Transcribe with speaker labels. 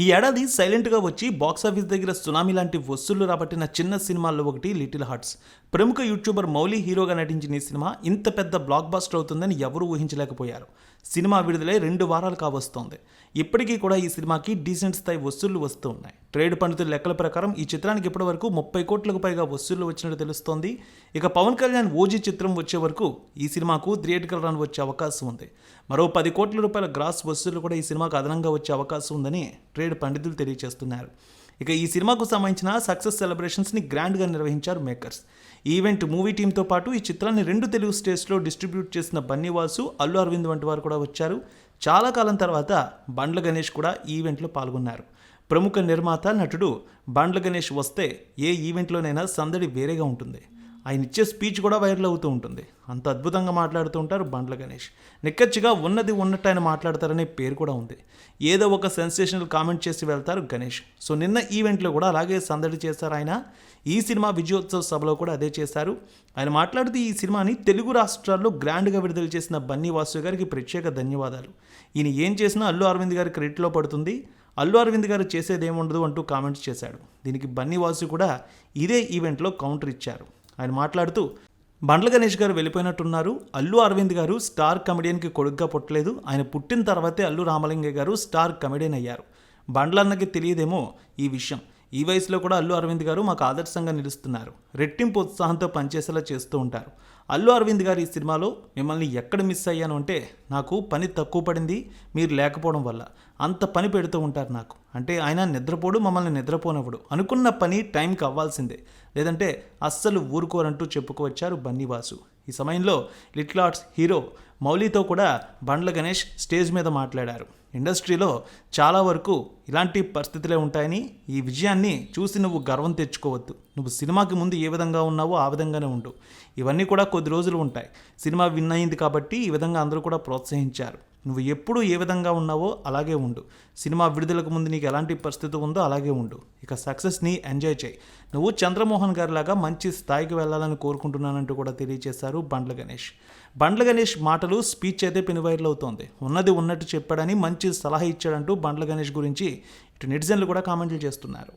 Speaker 1: ఈ ఏడాది సైలెంట్గా వచ్చి బాక్సాఫీస్ దగ్గర సునామీ లాంటి వసూళ్ళు రాబట్టిన చిన్న సినిమాల్లో ఒకటి లిటిల్ హార్ట్స్. ప్రముఖ యూట్యూబర్ మౌలి హీరోగా నటించిన ఈ సినిమా ఇంత పెద్ద బ్లాక్ బాస్టర్ అవుతుందని ఎవరూ ఊహించలేకపోయారు. సినిమా విడుదలై రెండు వారాలు కావస్తోంది. ఇప్పటికీ కూడా ఈ సినిమాకి డీసెంట్ స్థాయి వసూళ్ళు వస్తూ ఉన్నాయి. ట్రేడ్ పండితుల లెక్కల ప్రకారం ఈ చిత్రానికి ఇప్పటివరకు ముప్పై కోట్లకు పైగా వసూళ్ళు వచ్చినట్టు తెలుస్తోంది. ఇక పవన్ కళ్యాణ్ ఓజీ చిత్రం వచ్చే వరకు ఈ సినిమాకు థియేటికల్ రన్ వచ్చే అవకాశం ఉంది. మరో పది కోట్ల రూపాయల గ్రాస్ వసూళ్ళు కూడా ఈ సినిమాకు అదనంగా వచ్చే అవకాశం ఉందని ట్రేడ్ పండితులు తెలియజేస్తున్నారు. ఇక ఈ సినిమాకు సంబంధించిన సక్సెస్ సెలబ్రేషన్స్ని గ్రాండ్గా నిర్వహించారు మేకర్స్. ఈవెంట్ మూవీ టీంతో పాటు ఈ చిత్రాన్ని రెండు తెలుగు స్టేట్స్లో డిస్ట్రిబ్యూట్ చేసిన బన్నీవాసు అల్లు అరవింద్ వంటి వారు కూడా వచ్చారు. చాలా కాలం తర్వాత బండ్ల గణేష్ కూడా ఈవెంట్లో పాల్గొన్నారు. ప్రముఖ నిర్మాత నటుడు బండ్ల గణేష్ వస్తే ఏ ఈవెంట్లోనైనా సందడి వేరేగా ఉంటుంది. ఆయన ఇచ్చే స్పీచ్ కూడా వైరల్ అవుతూ ఉంటుంది. అంత అద్భుతంగా మాట్లాడుతూ ఉంటారు బండ్ల గణేష్. నిక్కచ్చిగా ఉన్నది ఉన్నట్టు ఆయన మాట్లాడతారనే పేరు కూడా ఉంది. ఏదో ఒక సెన్సేషనల్ కామెంట్ చేసి వెళ్తారు గణేష్. సో నిన్న ఈవెంట్లో కూడా అలాగే సందడి చేశారు ఆయన. ఈ సినిమా విజయోత్సవ సభలో కూడా అదే చేశారు. ఆయన మాట్లాడుతూ ఈ సినిమాని తెలుగు రాష్ట్రాల్లో గ్రాండ్గా విడుదల చేసిన బన్నీ వాసు గారికి ప్రత్యేక ధన్యవాదాలు. ఈయన ఏం చేసినా అల్లు అరవింద్ గారి క్రెడిట్లో పడుతుంది. అల్లు అరవింద్ గారు చేసేదేముండదు అంటూ కామెంట్స్ చేశాడు. దీనికి బన్నీ వాసు కూడా ఇదే ఈవెంట్లో కౌంటర్ ఇచ్చారు. ఆయన మాట్లాడుతూ బండ్ల గణేష్ గారు వెళ్ళిపోయినట్టున్నారు. అల్లు అరవింద్ గారు స్టార్ కమెడియన్కి కొడుగ్గా పుట్టలేదు. ఆయన పుట్టిన తర్వాతే అల్లు రామలింగ గారు స్టార్ కమెడియన్ అయ్యారు. బండ్లన్నకి తెలియదేమో ఈ విషయం. ఈ వయసులో కూడా అల్లు అరవింద్ గారు మాకు ఆదర్శంగా నిలుస్తున్నారు. రెట్టింపు ఉత్సాహంతో పనిచేసేలా చేస్తూ ఉంటారు. అల్లు అరవింద్ గారు ఈ సినిమాలో మిమ్మల్ని ఎక్కడ మిస్ అయ్యాను అంటే నాకు పని తక్కువ పడింది మీరు లేకపోవడం వల్ల. అంత పని పెడుతూ ఉంటారు నాకు. అంటే ఆయన నిద్రపోడు మమ్మల్ని నిద్రపోనప్పుడు అనుకున్న పని టైంకి అవ్వాల్సిందే. లేదంటే అస్సలు ఊరుకోరంటూ చెప్పుకోవచ్చారు బన్నీవాసు. ఈ సమయంలో లిటిల్ ఆర్ట్స్ హీరో మౌలితో కూడా బండ్ల గణేష్ స్టేజ్ మీద మాట్లాడారు. ఇండస్ట్రీలో చాలా వరకు ఇలాంటి పరిస్థితులే ఉంటాయని ఈ విజయాన్ని చూసి నువ్వు గర్వం తెచ్చుకోవద్దు. నువ్వు సినిమాకి ముందు ఏ విధంగా ఉన్నావో ఆ విధంగానే ఉండు. ఇవన్నీ కూడా కొద్ది రోజులు ఉంటాయి. సినిమా విన్ అయింది కాబట్టి ఈ విధంగా అందరూ కూడా ప్రోత్సహించారు. నువ్వు ఎప్పుడు ఏ విధంగా ఉన్నావో అలాగే ఉండు. సినిమా విడుదలకు ముందు నీకు ఎలాంటి పరిస్థితి ఉందో అలాగే ఉండు. ఇక సక్సెస్ని ఎంజాయ్ చేయి. నువ్వు చంద్రమోహన్ గారిలాగా మంచి స్థాయికి వెళ్ళాలని కోరుకుంటున్నానంటూ కూడా తెలియజేశారు బండ్ల గణేష్. బండ్ల గణేష్ మాటలు స్పీచ్ అయితే పెనువైరల్ అవుతోంది. ఉన్నది ఉన్నట్టు చెప్పాడని మంచి సలహా ఇచ్చాడంటూ బండ్ల గణేష్ గురించి ఇటు నెటిజన్లు కూడా కామెంట్లు చేస్తున్నారు.